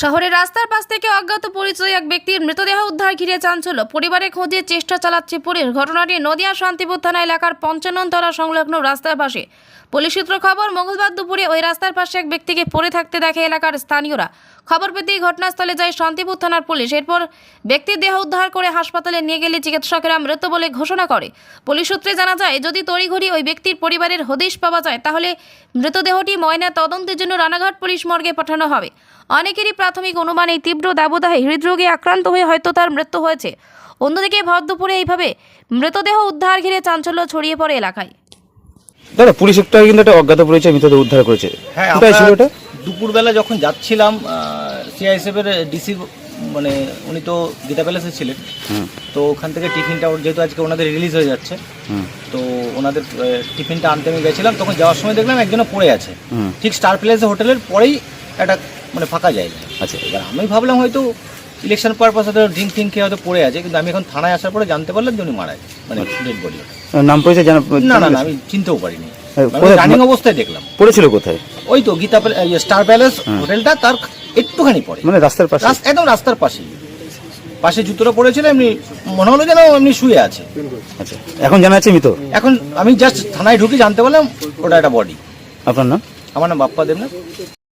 শহরের রাস্তার পাশ থেকে অজ্ঞাত পরিচয় এক ব্যক্তির মৃতদেহ উদ্ধার ঘিরে চাঞ্চল্য। পরিবারে খোঁজে চেষ্টা চালাচ্ছে পুলিশ। ঘটনাটি নদিয়া শান্তিপুর থানা এলাকার পঞ্চাননতলা সংলগ্ন রাস্তার পাশে। পুলিশ সূত্র খবর, মঙ্গলবার দুপুরে ওই রাস্তার পাশে এক ব্যক্তিকে পড়ে থাকতে দেখে এলাকার স্থানীয়রা। খবর পেতেই ঘটনাস্থলে যায় শান্তিপুর থানার পুলিশ। এরপর ব্যক্তির দেহ উদ্ধার করে হাসপাতালে নিয়ে গেলে চিকিৎসকেরা মৃত বলে ঘোষণা করে। পুলিশ সূত্রে জানা যায়, যদি তড়িঘড়ি ওই ব্যক্তির পরিবারের হদিশ পাওয়া যায়, তাহলে মৃতদেহটি ময়না তদন্তের জন্য রানাঘাট পুলিশ মর্গে পাঠানো হবে। অনেকেরই প্রাথমিক অনুমান এই তীব্র দাবদাহে হৃদরোগে আক্রান্ত হয়ে হয়তো তার মৃত্যু হয়েছে। অন্যদিকে ভর দুপুরে এইভাবে মৃতদেহ উদ্ধার ঘিরে চাঞ্চল্য ছড়িয়ে পড়ে এলাকায়। দাদা পুলিশ একটা কিন্তু একটা অজ্ঞাত পরিচয় মৃতদেহ উদ্ধার করেছে। হ্যাঁ কোথায় ছিল ওটা? দুপুরবেলা যখন যাচ্ছিলাম সিআইএসএফের ডিসি মানে উনি তো গীতা প্যালেসে ছিলেন। তো ওখান থেকে টিফিনটা ওর- যেহেতু আজকে ওনাদের রিলিজ হয়ে যাচ্ছে তো ওনাদের টিফিনটা আনতে আমি গেছিলাম। তখন যাওয়ার সময় দেখলাম একজনে পড়ে আছে। ঠিক স্টার প্লেসে হোটেলের পরেই একটা মানে ফাঁকা জায়গা। আচ্ছা। এবার আমি ভাবলাম হয়তো ইলেকশন পারপাস হয়তো ড্রিঙ্ক টিঙ্ক খেয়ে হয়তো পড়ে আছে কিন্তু আমি এখন থানায় আসার পরে জানতে পারলাম যে উনি মারা গেছে মানে ডেড বডি নাম পরিচয় জানা না না না আমি চিনতেও পারিনি। হ্যাঁ, রানিং অবস্থায় দেখলাম। পড়েছিল কোথায়? ওই তো গীতা ইয়ে, স্টার প্যালেস হোটেলটা তার একটুখানি পরে। মানে রাস্তার পাশে? একদম রাস্তার পাশেই। পাশে জুতোটা পড়েছিল এমনি মনে হলো যেন এমনি শুয়ে আছে। আচ্ছা এখন জানা আছে মৃত? এখন আমি জাস্ট থানায় ঢুকে জানতে পারলাম ওটা একটা বডি আপনার নাম? আমার নাম বাপ্পা দেবনাথ।